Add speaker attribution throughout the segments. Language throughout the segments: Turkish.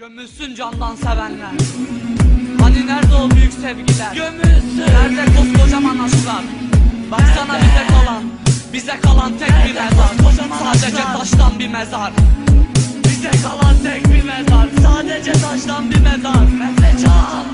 Speaker 1: Gömülsün candan sevenler. Hani nerede o büyük sevgiler? Gömülsün. Nerede koskocaman aşklar? Baksana bize kalan Bize kalan tek bir mezar. Sadece taştan bir mezar. Bize kalan tek bir mezar. Sadece taştan bir mezar. Mehmetcan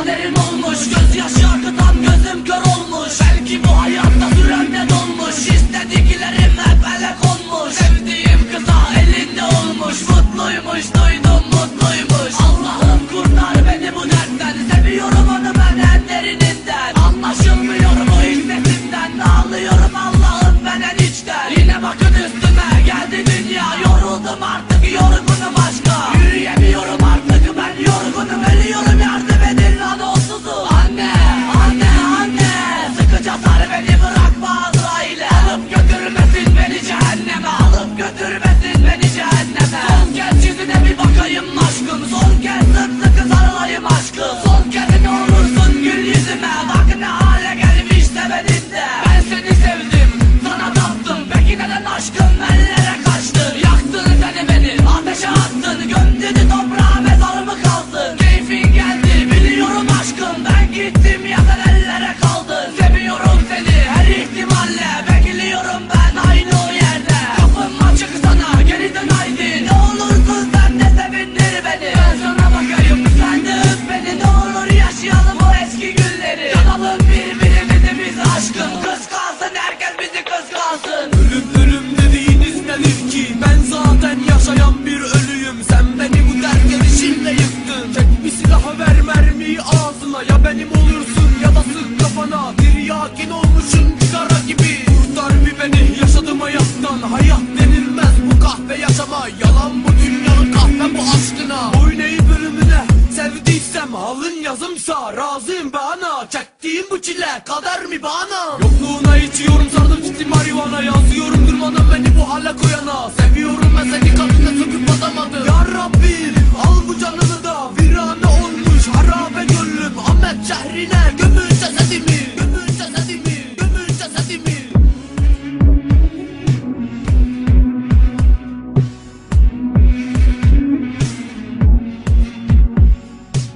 Speaker 1: kaderim olmuş Gözyaşı akıtan gözüm kör olmuş. Belki bu hayatta süremde dolmuş İstediklerim hep ele konmuş. Sevdiğim kıza elinde olmuş. Mutluymuş duydum mutluymuş. Allah'ım kurtar beni bu dertten. Seviyorum onu ben en derininden Anlaşılmıyor bu hissetimden Ağlıyorum Allah'ım ben en içten. Yine bakın üstüme geldi dünya. Yoruldum artık yorgunum Sıkı sarılayım aşkım
Speaker 2: Silaha ver mermiyi ağzına. Ya benim olursun ya da sık kafana. Tiryakin olmuşsun sigara gibi. Kurtar bir beni yaşadım hayattan. Hayat denilmez bu kahve yaşama. Yalan bu dünyanın kahve bu aşkına. Boyun eğip ölümüne sevdiysem Alın yazımsa razıyım bana Çektiğim bu çile kader mi bana? Yokluğuna içiyorum sardım ciddi marihuana. Yazıyorum durmadan beni bu hale koyana. Seviyorum mesela شهرنا